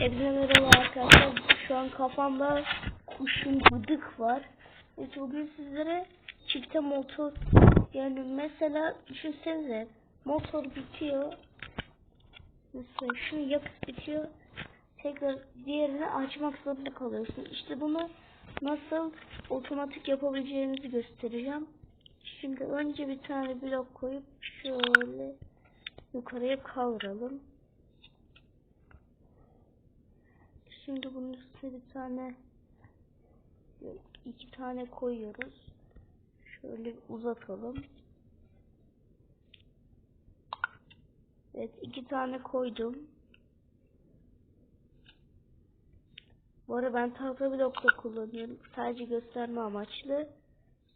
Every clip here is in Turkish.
Hepinize merhaba arkadaşlar. Şu an kafamda kuşun gıdık var. Evet bugün sizlere çifte motor yani mesela düşünsenize motor bitiyor. Mesela şunu yapıp bitiyor. Tekrar diğerini açmak zorunda kalıyorsun. İşte bunu nasıl otomatik yapabileceğinizi göstereceğim. Şimdi önce bir tane blok koyup şöyle yukarıya kavuralım. Şimdi bunun üstüne bir tane iki tane koyuyoruz. Şöyle uzatalım. Evet iki tane koydum. Bu arada ben tahta blokla kullanıyorum. Sadece gösterme amaçlı.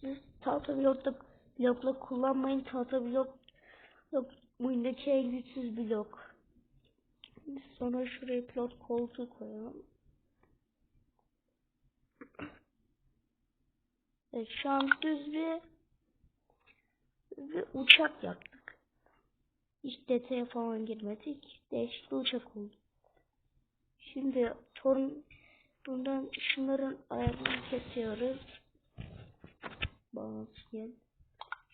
Siz tahta blokla, blokla kullanmayın. Tahta blok, blok oyundaki güçsüz blok. Sonra şuraya pilot koltuğu koyalım. Evet şu an düz bir, bir uçak yaptık. Hiç detaya falan girmedik. Değişik bir uçak oldu. Şimdi torun bundan şunların ayarını kesiyoruz. Bağlasın.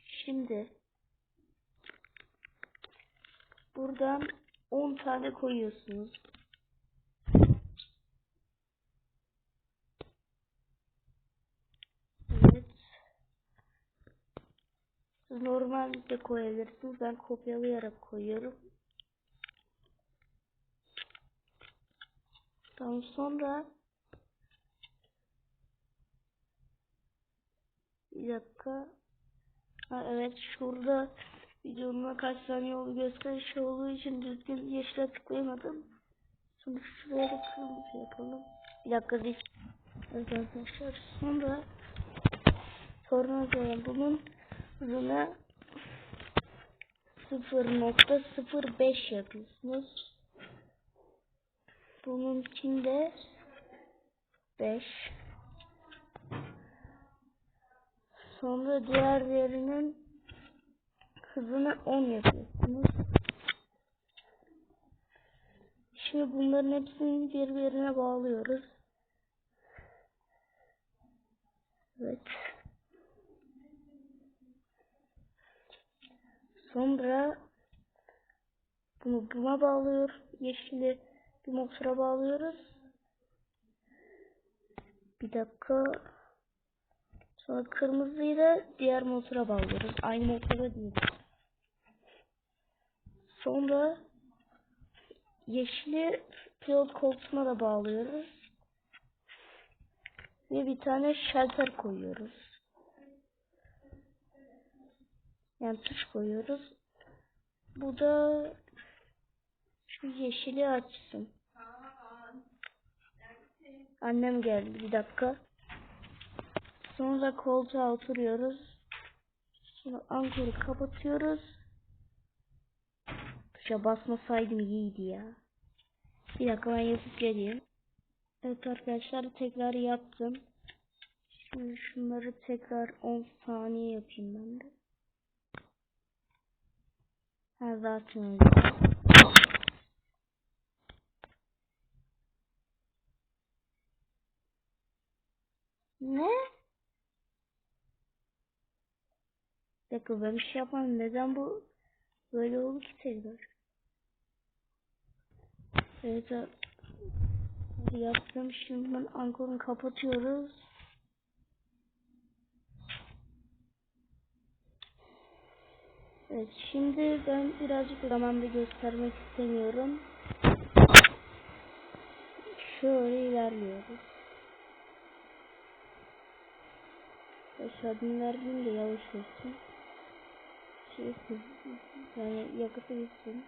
Şimdi buradan 10 tane koyuyorsunuz. Evet. Siz normal de koyabilirsiniz. Ben kopyalayarak koyuyorum. Tamam sonra bir dakika. Ha, evet şurada videonun kaç saniye oldu gösteriş olduğu için düzgün yeşile tıklayamadım. Sonra şuraya da kırmızı yapalım. Bir dakika değil. Evet arkadaşlar sonra sonra sonra bunun hızını 0.05 yapıyorsunuz. Bunun içinde 5 Sonra diğerlerinin hızını 10 yapıyorsunuz. Şimdi bunların hepsini birbirine bağlıyoruz. Evet. Sonra bunu buna bağlıyor. Yeşili bir motora bağlıyoruz. Bir dakika. Sonra kırmızıyı da diğer motora bağlıyoruz. Aynı motora değil. Sonra yeşili pilot koltuğuna da bağlıyoruz. Ve bir tane şalter koyuyoruz. Yani tuş koyuyoruz. Bu da şu yeşili açsın. Annem geldi bir dakika. Sonra koltuğa oturuyoruz. Sonra ankoru kapatıyoruz. Tuşa basmasaydım iyiydi ya. Bir dakika ben yapıp geleyim. Evet arkadaşlar tekrar yaptım. Şimdi şunları tekrar 10 saniye yapayım ben de. Ha zaten. Bir dakika ben bir şey yapmadım. Neden bu böyle oldu ki tekrar? Evet yaptım. Şimdi ben ankorunu kapatıyoruz. Evet şimdi ben birazcık zamanda göstermek istemiyorum. Şöyle ilerliyoruz. Aşağı dinlerdim de yavaş olsun. Yani yakıtı gitsin.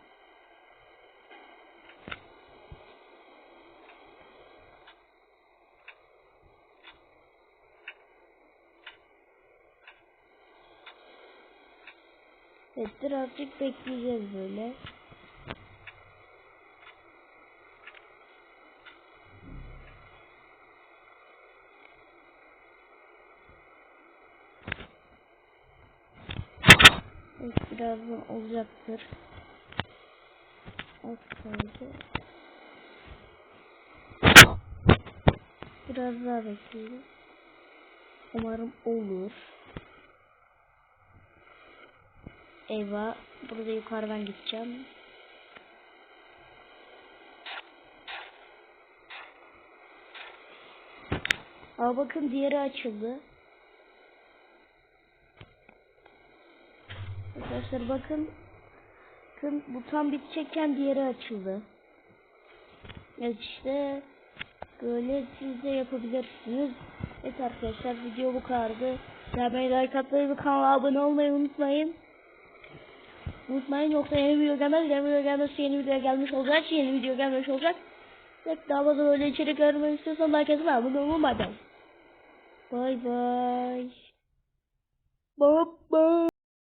Evet birazcık bekleyeceğiz böyle. Evet birazdan olacaktır. Az kaldı. Biraz daha bekleyelim. Umarım olur. Eyvah. Burada yukarıdan gideceğim. Aa bakın diğeri açıldı. Arkadaşlar bakın. Bakın bu tam bitecekken diğeri açıldı. Evet işte böyle siz de yapabilirsiniz. Evet arkadaşlar video bu kadardı. Beğenmeyi, like atmayı ve kanala abone olmayı unutmayın. Unutmayın yoksa yeni video gelmez. Yeni video gelmezse yeni video gelmiş olacak. Yeni video gelmiş olacak. Evet daha fazla böyle içerik görmek istiyorsan like atmayı abone olmayı. Bye bye. Bye bye.